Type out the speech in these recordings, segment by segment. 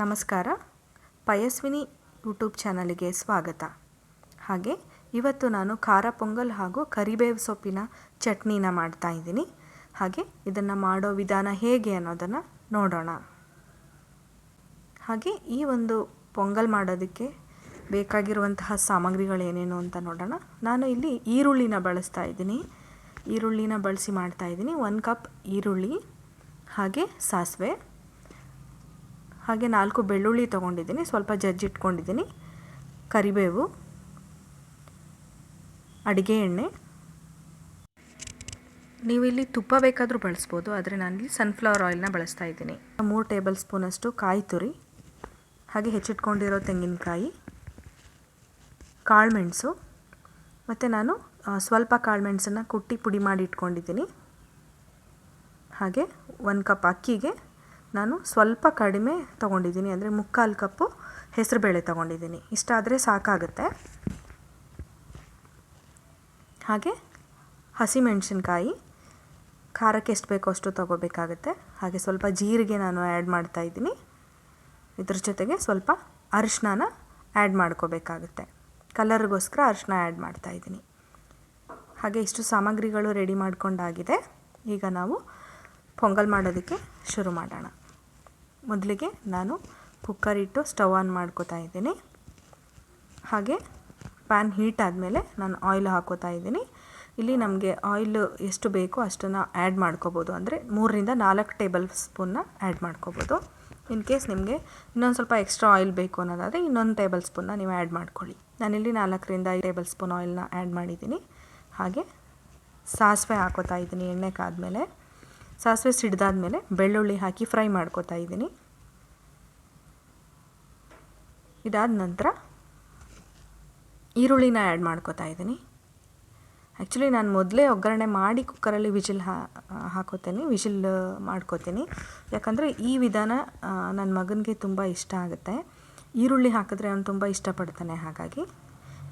ನಮಸ್ಕಾರ. ಪಯಸ್ವಿನಿ ಯೂಟ್ಯೂಬ್ ಚಾನಲಿಗೆ ಸ್ವಾಗತ. ಹಾಗೆ ಇವತ್ತು ನಾನು ಖಾರ ಪೊಂಗಲ್ ಹಾಗೂ ಕರಿಬೇವು ಸೊಪ್ಪಿನ ಚಟ್ನಿನ ಮಾಡ್ತಾ ಇದ್ದೀನಿ. ಹಾಗೆ ಇದನ್ನು ಮಾಡೋ ವಿಧಾನ ಹೇಗೆ ಅನ್ನೋದನ್ನು ನೋಡೋಣ. ಹಾಗೆ ಈ ಒಂದು ಪೊಂಗಲ್ ಮಾಡೋದಕ್ಕೆ ಬೇಕಾಗಿರುವಂತಹ ಸಾಮಗ್ರಿಗಳು ಏನೇನು ಅಂತ ನೋಡೋಣ. ನಾನು ಇಲ್ಲಿ ಈರುಳ್ಳಿನ ಬಳಸ್ತಾ ಇದ್ದೀನಿ. ಈರುಳ್ಳಿನ ಬಳಸಿ ಮಾಡ್ತಾ ಇದ್ದೀನಿ. ಒಂದು ಕಪ್ ಈರುಳ್ಳಿ, ಹಾಗೆ ಸಾಸಿವೆ. ಹಾಗೆ ನಾಲ್ಕು ಬೆಳ್ಳುಳ್ಳಿ ತೊಗೊಂಡಿದ್ದೀನಿ. ಸ್ವಲ್ಪ ಜಜ್ಜಿಟ್ಕೊಂಡಿದ್ದೀನಿ ಕರಿಬೇವು, ಅಡುಗೆ ಎಣ್ಣೆ. ನೀವು ಇಲ್ಲಿ ತುಪ್ಪ ಬೇಕಾದರೂ ಬಳಸ್ಬೋದು, ಆದರೆ ನಾನಿಲ್ಲಿ ಸನ್ಫ್ಲವರ್ ಆಯಿಲ್ನ ಬಳಸ್ತಾ ಇದ್ದೀನಿ. ಮೂರು ಟೇಬಲ್ ಸ್ಪೂನಷ್ಟು ಕಾಯಿ ತುರಿ, ಹಾಗೆ ಹೆಚ್ಚಿಟ್ಕೊಂಡಿರೋ ತೆಂಗಿನಕಾಯಿ, ಕಾಳುಮೆಣಸು, ಮತ್ತು ನಾನು ಸ್ವಲ್ಪ ಕಾಳುಮೆಣಸನ್ನು ಕುಟ್ಟಿ ಪುಡಿ ಮಾಡಿ ಇಟ್ಕೊಂಡಿದ್ದೀನಿ. ಹಾಗೆ ಒಂದು ಕಪ್ ಅಕ್ಕಿಗೆ ನಾನು ಸ್ವಲ್ಪ ಕಡಿಮೆ ತೊಗೊಂಡಿದ್ದೀನಿ. ಅಂದರೆ ಮುಕ್ಕಾಲು ಕಪ್ಪು ಹೆಸರುಬೇಳೆ ತೊಗೊಂಡಿದ್ದೀನಿ. ಇಷ್ಟಾದರೆ ಸಾಕಾಗುತ್ತೆ. ಹಾಗೆ ಹಸಿಮೆಣಸಿನ್ಕಾಯಿ. ಖಾರಕ್ಕೆ ಎಷ್ಟು ಬೇಕೋ ಅಷ್ಟು ತೊಗೋಬೇಕಾಗುತ್ತೆ. ಹಾಗೆ ಸ್ವಲ್ಪ ಜೀರಿಗೆ ನಾನು ಆ್ಯಡ್ ಮಾಡ್ತಾಯಿದ್ದೀನಿ ಇದ್ರ ಜೊತೆಗೆ ಸ್ವಲ್ಪ ಅರಿಶಿನ ಆ್ಯಡ್ ಮಾಡ್ಕೋಬೇಕಾಗುತ್ತೆ. ಕಲರ್ಗೋಸ್ಕರ ಅರಿಶಿನ ಆ್ಯಡ್ ಮಾಡ್ತಾಯಿದ್ದೀನಿ ಹಾಗೆ ಇಷ್ಟು ಸಾಮಗ್ರಿಗಳು ರೆಡಿ ಮಾಡ್ಕೊಂಡಾಗಿದೆ. ಈಗ ನಾವು ಪೊಂಗಲ್ ಮಾಡೋದಕ್ಕೆ ಶುರು ಮಾಡೋಣ. ಮೊದಲಿಗೆ ನಾನು ಕುಕ್ಕರ್ ಇಟ್ಟು ಸ್ಟವ್ ಆನ್ ಮಾಡ್ಕೋತಾ ಇದ್ದೀನಿ. ಹಾಗೆ ಪ್ಯಾನ್ ಹೀಟ್ ಆದಮೇಲೆ ನಾನು ಆಯಿಲ್ ಹಾಕೋತಾ ಇದ್ದೀನಿ. ಇಲ್ಲಿ ನಮಗೆ ಆಯಿಲ್ ಎಷ್ಟು ಬೇಕೋ ಅಷ್ಟನ್ನು ಆ್ಯಡ್ ಮಾಡ್ಕೋಬೋದು. ಅಂದರೆ ಮೂರರಿಂದ ನಾಲ್ಕು ಟೇಬಲ್ ಸ್ಪೂನ್ನ ಆ್ಯಡ್ ಮಾಡ್ಕೋಬೋದು. ಇನ್ ಕೇಸ್ ನಿಮಗೆ ಇನ್ನೊಂದು ಸ್ವಲ್ಪ ಎಕ್ಸ್ಟ್ರಾ ಆಯಿಲ್ ಬೇಕು ಅನ್ನೋದಾದರೆ ಇನ್ನೊಂದು ಟೇಬಲ್ ಸ್ಪೂನ್ನ ನೀವು ಆ್ಯಡ್ ಮಾಡ್ಕೊಳ್ಳಿ. ನಾನಿಲ್ಲಿ ನಾಲ್ಕರಿಂದ ಐದು ಟೇಬಲ್ ಸ್ಪೂನ್ ಆಯಿಲ್ನ ಆ್ಯಡ್ ಮಾಡಿದ್ದೀನಿ. ಹಾಗೆ ಸಾಸಿವೆ ಹಾಕೋತಾ ಇದ್ದೀನಿ ಎಣ್ಣೆ ಕಾದ್ಮೇಲೆ. ಸಾಸಿವೆ ಸಿಡ್ದಾದ್ಮೇಲೆ ಬೆಳ್ಳುಳ್ಳಿ ಹಾಕಿ ಫ್ರೈ ಮಾಡ್ಕೋತಾ ಇದ್ದೀನಿ. ಇದಾದ ನಂತರ ಈರುಳ್ಳಿನ ಆ್ಯಡ್ ಮಾಡ್ಕೋತಾ ಇದ್ದೀನಿ. ಆ್ಯಕ್ಚುಲಿ ನಾನು ಮೊದಲೇ ಒಗ್ಗರಣೆ ಮಾಡಿ ಕುಕ್ಕರಲ್ಲಿ ವಿಜಿಲ್ ಹಾ, ಹಾಕೋತೀನಿ, ವಿಜಿಲ್ ಮಾಡ್ಕೋತೀನಿ. ಯಾಕಂದರೆ ಈ ವಿಧಾನ ನನ್ನ ಮಗನಿಗೆ ತುಂಬ ಇಷ್ಟ ಆಗುತ್ತೆ. ಈರುಳ್ಳಿ ಹಾಕಿದ್ರೆ ಅವನು ತುಂಬ ಇಷ್ಟಪಡ್ತಾನೆ ಹಾಗಾಗಿ.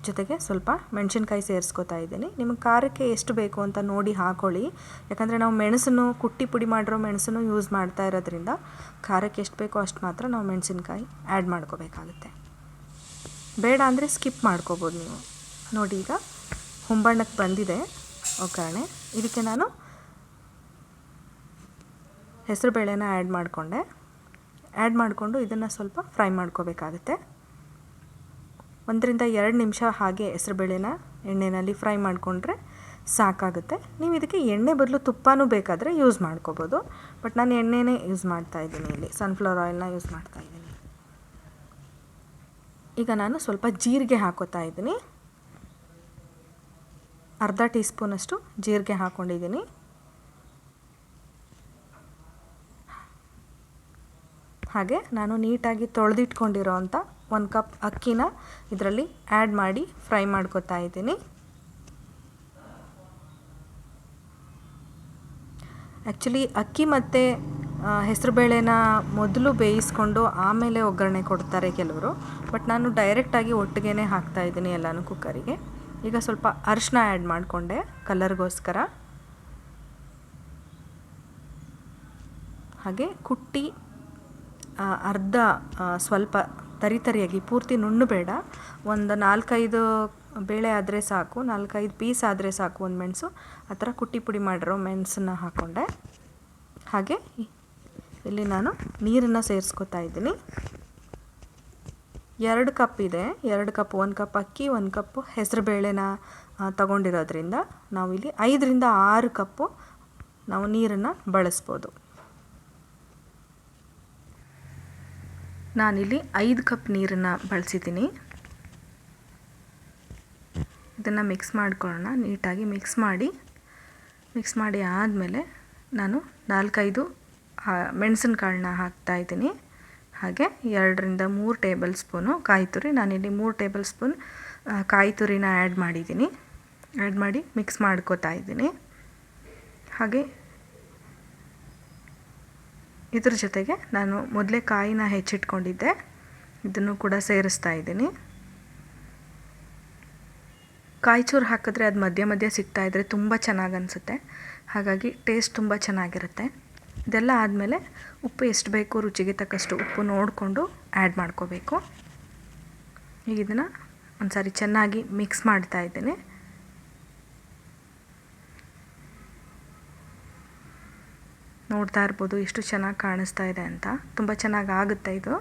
ಜೊತೆಗೆ ಸ್ವಲ್ಪ ಮೆಣಸಿನ್ಕಾಯಿ ಸೇರಿಸ್ಕೊತಾ ಇದ್ದೀನಿ. ನಿಮಗೆ ಖಾರಕ್ಕೆ ಎಷ್ಟು ಬೇಕು ಅಂತ ನೋಡಿ ಹಾಕೊಳ್ಳಿ. ಯಾಕಂದರೆ ನಾವು ಮೆಣಸನ್ನು ಕುಟ್ಟಿ ಪುಡಿ ಮಾಡಿರೋ ಮೆಣಸನ್ನು ಯೂಸ್ ಮಾಡ್ತಾ ಇರೋದ್ರಿಂದ ಖಾರಕ್ಕೆ ಎಷ್ಟು ಬೇಕೋ ಅಷ್ಟು ಮಾತ್ರ ನಾವು ಮೆಣಸಿನ್ಕಾಯಿ ಆ್ಯಡ್ ಮಾಡ್ಕೋಬೇಕಾಗುತ್ತೆ. ಬೇಡ ಅಂದರೆ ಸ್ಕಿಪ್ ಮಾಡ್ಕೋಬೋದು ನೀವು. ನೋಡಿ ಈಗ ಹೊಂಬಣ್ಣಕ್ಕೆ ಬಂದಿದೆ. ಒಗ್ಗರಣೆ ಇದಕ್ಕೆ ನಾನು ಹೆಸರುಬೇಳೆನ ಆ್ಯಡ್ ಮಾಡಿಕೊಂಡೆ. ಆ್ಯಡ್ ಮಾಡಿಕೊಂಡು ಇದನ್ನು ಸ್ವಲ್ಪ ಫ್ರೈ ಮಾಡ್ಕೋಬೇಕಾಗುತ್ತೆ. ಒಂದರಿಂದ ಎರಡು ನಿಮಿಷ ಹಾಗೆ ಹೆಸರುಬೇಳೆನ ಎಣ್ಣೆಯಲ್ಲಿ ಫ್ರೈ ಮಾಡಿಕೊಂಡ್ರೆ ಸಾಕಾಗುತ್ತೆ. ನೀವು ಇದಕ್ಕೆ ಎಣ್ಣೆ ಬದಲು ತುಪ್ಪನೂ ಬೇಕಾದರೆ ಯೂಸ್ ಮಾಡ್ಕೋಬೋದು. ಬಟ್ ನಾನು ಎಣ್ಣೆನೇ ಯೂಸ್ ಮಾಡ್ತಾ ಇದ್ದೀನಿ ಇಲ್ಲಿ. ಸನ್ಫ್ಲವರ್ ಆಯಿಲ್ನ ಯೂಸ್ ಮಾಡ್ತಾ ಇದ್ದೀನಿ. ಈಗ ನಾನು ಸ್ವಲ್ಪ ಜೀರಿಗೆ ಹಾಕೋತಾ ಇದ್ದೀನಿ. ಅರ್ಧ ಟೀ ಸ್ಪೂನಷ್ಟು ಜೀರಿಗೆ ಹಾಕ್ಕೊಂಡಿದ್ದೀನಿ ಹಾಗೆ ನಾನು ನೀಟಾಗಿ ತೊಳೆದಿಟ್ಕೊಂಡಿರೋ ಅಂಥ ಒಂದು ಕಪ್ ಅಕ್ಕಿನ ಇದರಲ್ಲಿ ಆ್ಯಡ್ ಮಾಡಿ ಫ್ರೈ ಮಾಡ್ಕೊತಾ ಇದ್ದೀನಿ. ಆ್ಯಕ್ಚುಲಿ ಅಕ್ಕಿ ಮತ್ತು ಹೆಸರುಬೇಳೆನ ಮೊದಲು ಬೇಯಿಸ್ಕೊಂಡು ಆಮೇಲೆ ಒಗ್ಗರಣೆ ಕೊಡ್ತಾರೆ ಕೆಲವರು. ಬಟ್ ನಾನು ಡೈರೆಕ್ಟಾಗಿ ಒಟ್ಟಿಗೆ ಹಾಕ್ತಾ ಇದ್ದೀನಿ ಎಲ್ಲನೂ ಕುಕ್ಕರಿಗೆ. ಈಗ ಸ್ವಲ್ಪ ಅರಿಶಿನ ಆ್ಯಡ್ ಮಾಡಿಕೊಂಡೆ ಕಲರ್ಗೋಸ್ಕರ. ಹಾಗೆ ಕುಟ್ಟಿ ಅರ್ಧ ಸ್ವಲ್ಪ ತರಿತರಿಯಾಗಿ, ಪೂರ್ತಿ ನುಣ್ಣು ಬೇಡ. ಒಂದು ನಾಲ್ಕೈದು ಬೇಳೆ ಆದರೆ ಸಾಕು, ನಾಲ್ಕೈದು ಪೀಸ್ ಆದರೆ ಸಾಕು ಒಂದು ಮೆಣಸು. ಆ ಥರ ಕುಟ್ಟಿ ಪುಡಿ ಮಾಡಿರೋ ಮೆಣಸನ್ನ ಹಾಕ್ಕೊಂಡೆ ಹಾಗೆ ಇಲ್ಲಿ ನಾನು ನೀರನ್ನು ಸೇರಿಸ್ಕೊತಾ ಇದ್ದೀನಿ. ಎರಡು ಕಪ್ ಇದೆ. ಎರಡು ಕಪ್, ಒಂದು ಕಪ್ ಅಕ್ಕಿ, ಒಂದು ಕಪ್ಪು ಹೆಸರುಬೇಳೆನ ತಗೊಂಡಿರೋದ್ರಿಂದ ನಾವಿಲ್ಲಿ ಐದರಿಂದ ಆರು ಕಪ್ಪು ನಾವು ನೀರನ್ನು ಬಳಸ್ಬೋದು. ನಾನಿಲ್ಲಿ ಐದು ಕಪ್ ನೀರನ್ನು ಬಳಸಿದ್ದೀನಿ. ಇದನ್ನು ಮಿಕ್ಸ್ ಮಾಡ್ಕೊಳ್ಳೋಣ. ನೀಟಾಗಿ ಮಿಕ್ಸ್ ಮಾಡಿ. ಮಿಕ್ಸ್ ಮಾಡಿ ಆದಮೇಲೆ ನಾನು ನಾಲ್ಕೈದು ಮೆಣಸಿನ್ಕಾಳನ್ನ ಹಾಕ್ತಾಯಿದ್ದೀನಿ ಹಾಗೆ ಎರಡರಿಂದ ಮೂರು ಟೇಬಲ್ ಸ್ಪೂನು ಕಾಯಿ ತುರಿ ನಾನಿಲ್ಲಿ ಮೂರು ಟೇಬಲ್ ಸ್ಪೂನ್ ಕಾಯಿ ತುರಿನ ಆ್ಯಡ್ ಮಾಡಿದ್ದೀನಿ. ಆ್ಯಡ್ ಮಾಡಿ ಮಿಕ್ಸ್ ಮಾಡ್ಕೋತಾ ಇದ್ದೀನಿ. ಹಾಗೆ ಇದ್ರ ಜೊತೆಗೆ ನಾನು ಮೊದಲೇ ಕಾಯಿನ ಹೆಚ್ಚಿಟ್ಕೊಂಡಿದ್ದೆ. ಇದನ್ನು ಕೂಡ ಸೇರಿಸ್ತಾ ಇದ್ದೀನಿ. ಕಾಯಿ ಚೂರು ಹಾಕಿದ್ರೆ ಅದು ಮಧ್ಯ ಮಧ್ಯ ಸಿಗ್ತಾ ಸಿಗ್ತಾಯಿದ್ರೆ ತುಂಬ ಚೆನ್ನಾಗಿ ಅನಿಸುತ್ತೆ. ಹಾಗಾಗಿ ಟೇಸ್ಟ್ ತುಂಬ ಚೆನ್ನಾಗಿರುತ್ತೆ. ಇದೆಲ್ಲ ಆದಮೇಲೆ ಉಪ್ಪು ಎಷ್ಟು ಬೇಕು ರುಚಿಗೆ ತಕ್ಕಷ್ಟು ಉಪ್ಪು ನೋಡಿಕೊಂಡು ಆ್ಯಡ್ ಮಾಡ್ಕೋಬೇಕು. ಈಗ ಇದನ್ನು ಒಂದು ಸಾರಿ ಚೆನ್ನಾಗಿ ಮಿಕ್ಸ್ ಮಾಡ್ತಾ ಇದ್ದೀನಿ. ನೋಡ್ತಾ ಇರ್ಬೋದು ಎಷ್ಟು ಚೆನ್ನಾಗಿ ಕಾಣಿಸ್ತಾ ಇದೆ ಅಂತ. ತುಂಬ ಚೆನ್ನಾಗಿ ಆಗುತ್ತೆ ಇದು.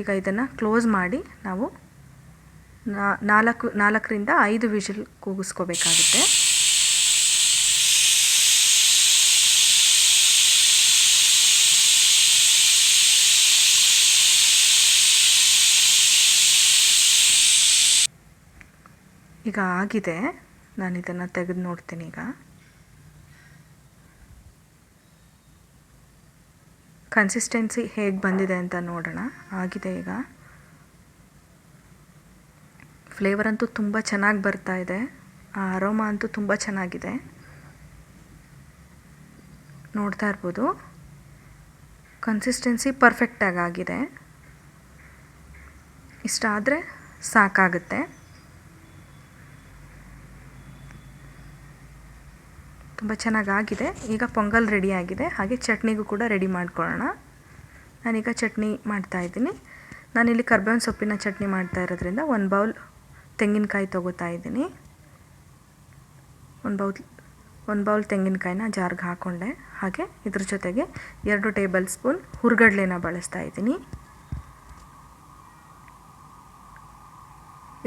ಈಗ ಇದನ್ನು ಕ್ಲೋಸ್ ಮಾಡಿ ನಾವು ನಾಲ್ಕು, ನಾಲ್ಕರಿಂದ ಐದು ವಿಷಲ್ ಕೂಗಿಸ್ಕೋಬೇಕಾಗುತ್ತೆ. ಈಗ ಆಗಿದೆ. ನಾನು ಇದನ್ನು ತೆಗೆದು ನೋಡ್ತೀನಿ ಈಗ. ಕನ್ಸಿಸ್ಟೆನ್ಸಿ ಹೇಗೆ ಬಂದಿದೆ ಅಂತ ನೋಡೋಣ. ಆಗಿದೆ ಈಗ. ಫ್ಲೇವರ್ ಅಂತೂ ತುಂಬ ಚೆನ್ನಾಗಿ ಬರ್ತಾ ಇದೆ. ಆ ಅರೋಮ ಅಂತೂ ತುಂಬ ಚೆನ್ನಾಗಿದೆ. ನೋಡ್ತಾ ಇರ್ಬೋದು. ಕನ್ಸಿಸ್ಟೆನ್ಸಿ ಪರ್ಫೆಕ್ಟಾಗಿ ಆಗಿದೆ. ಇಷ್ಟ ಆದರೆ ಸಾಕಾಗುತ್ತೆ. ತುಂಬ ಚೆನ್ನಾಗಾಗಿದೆ. ಈಗ ಪೊಂಗಲ್ ರೆಡಿ ಆಗಿದೆ. ಹಾಗೆ ಚಟ್ನಿಗೂ ಕೂಡ ರೆಡಿ ಮಾಡ್ಕೊಳ್ಳೋಣ. ನಾನೀಗ ಚಟ್ನಿ ಮಾಡ್ತಾಯಿದ್ದೀನಿ ನಾನಿಲ್ಲಿ ಕರ್ಬೇವಿನ ಸೊಪ್ಪಿನ ಚಟ್ನಿ ಮಾಡ್ತಾ ಇರೋದ್ರಿಂದ ಒಂದು ಬೌಲ್ ತೆಂಗಿನಕಾಯಿ ತೊಗೋತಾ ಇದ್ದೀನಿ. ಒಂದು ಬೌಲ್ ಒಂದು ಬೌಲ್ ತೆಂಗಿನಕಾಯಿನ ಜಾರ್ಗೆ ಹಾಕ್ಕೊಂಡೆ ಹಾಗೆ ಇದ್ರ ಜೊತೆಗೆ ಎರಡು ಟೇಬಲ್ ಸ್ಪೂನ್ ಹುರ್ಗಡ್ಲೆನ ಬಳಸ್ತಾ ಇದ್ದೀನಿ.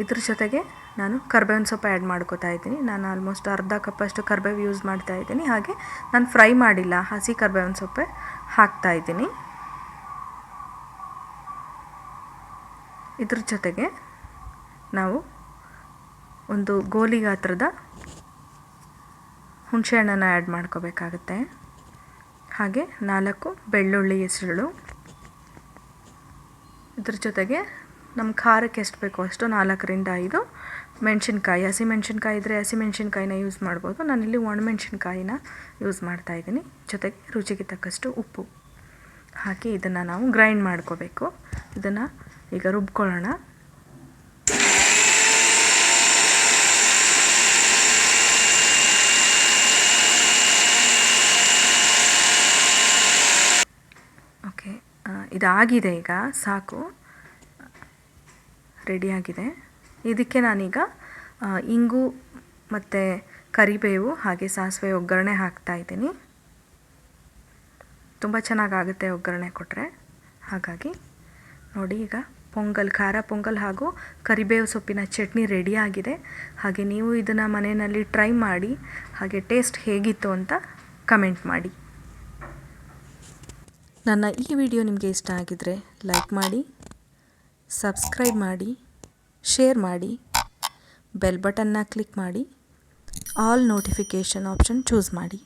ಇದ್ರ ಜೊತೆಗೆ ನಾನು ಕರ್ಬೇವಿನ ಸೊಪ್ಪು ಆ್ಯಡ್ ಮಾಡ್ಕೋತಾ ಇದ್ದೀನಿ. ನಾನು ಆಲ್ಮೋಸ್ಟ್ ಅರ್ಧ ಕಪ್ಪಷ್ಟು ಕರ್ಬೇವು ಯೂಸ್ ಮಾಡ್ತಾ ಇದ್ದೀನಿ. ಹಾಗೆ ನಾನು ಫ್ರೈ ಮಾಡಿಲ್ಲ, ಹಸಿ ಕರ್ಬೇವಿನ ಸೊಪ್ಪೆ ಹಾಕ್ತಾ ಇದ್ದೀನಿ. ಇದ್ರ ಜೊತೆಗೆ ನಾವು ಒಂದು ಗೋಲಿ ಗಾತ್ರದ ಹುಣಸೆಹಣ್ಣನ್ನು ಆ್ಯಡ್ ಮಾಡ್ಕೋಬೇಕಾಗತ್ತೆ. ಹಾಗೆ ನಾಲ್ಕು ಬೆಳ್ಳುಳ್ಳಿ ಹೆಸರುಗಳು. ಇದ್ರ ಜೊತೆಗೆ ನಮ್ಮ ಖಾರಕ್ಕೆ ಎಷ್ಟು ಬೇಕೋ ಅಷ್ಟು ನಾಲ್ಕರಿಂದ ಐದು ಮೆಣಸಿನ್ಕಾಯಿ ಹಸಿಮೆಣ್ಸಿನ್ಕಾಯಿ ಇದ್ದರೆ ಹಸಿಮೆಣ್ಸಿನ್ಕಾಯಿನ ಯೂಸ್ ಮಾಡ್ಬೋದು. ನಾನಿಲ್ಲಿ ಒಣಮೆಣ್ಸಿನ್ಕಾಯಿನ ಯೂಸ್ ಮಾಡ್ತಾಯಿದ್ದೀನಿ ಜೊತೆಗೆ ರುಚಿಗೆ ತಕ್ಕಷ್ಟು ಉಪ್ಪು ಹಾಕಿ ಇದನ್ನು ನಾವು ಗ್ರೈಂಡ್ ಮಾಡ್ಕೋಬೇಕು. ಇದನ್ನು ಈಗ ರುಬ್ಕೊಳ್ಳೋಣ. ಓಕೆ ಇದಾಗಿದೆ ಈಗ. ಸಾಕು. ರೆಡಿಯಾಗಿದೆ ಇದಕ್ಕೆ ನಾನೀಗ ಇಂಗು ಮತ್ತು ಕರಿಬೇವು ಹಾಗೆ ಸಾಸಿವೆ ಒಗ್ಗರಣೆ ಹಾಕ್ತಾ ಇದ್ದೀನಿ. ತುಂಬ ಚೆನ್ನಾಗಾಗುತ್ತೆ ಒಗ್ಗರಣೆ ಕೊಟ್ಟರೆ ಹಾಗಾಗಿ ನೋಡಿ ಈಗ ಪೊಂಗಲ್, ಖಾರ ಪೊಂಗಲ್ ಹಾಗೂ ಕರಿಬೇವು ಸೊಪ್ಪಿನ ಚಟ್ನಿ ರೆಡಿಯಾಗಿದೆ ಹಾಗೆ ನೀವು ಇದನ್ನು ಮನೆಯಲ್ಲಿ ಟ್ರೈ ಮಾಡಿ, ಹಾಗೆ ಟೇಸ್ಟ್ ಹೇಗಿತ್ತು ಅಂತ ಕಮೆಂಟ್ ಮಾಡಿ. ನನ್ನ ಈ ವಿಡಿಯೋ ನಿಮಗೆ ಇಷ್ಟ ಆಗಿದರೆ ಲೈಕ್ ಮಾಡಿ ಸಬ್ಸ್ಕ್ರೈಬ್ ಮಾಡಿ. ಶೇರ್ ಮಾಡಿ ಬೆಲ್ ಬಟನ್ನ ಕ್ಲಿಕ್ ಮಾಡಿ ಆಲ್ ನೋಟಿಫಿಕೇಷನ್ ಆಪ್ಷನ್ ಚೂಸ್ ಮಾಡಿ.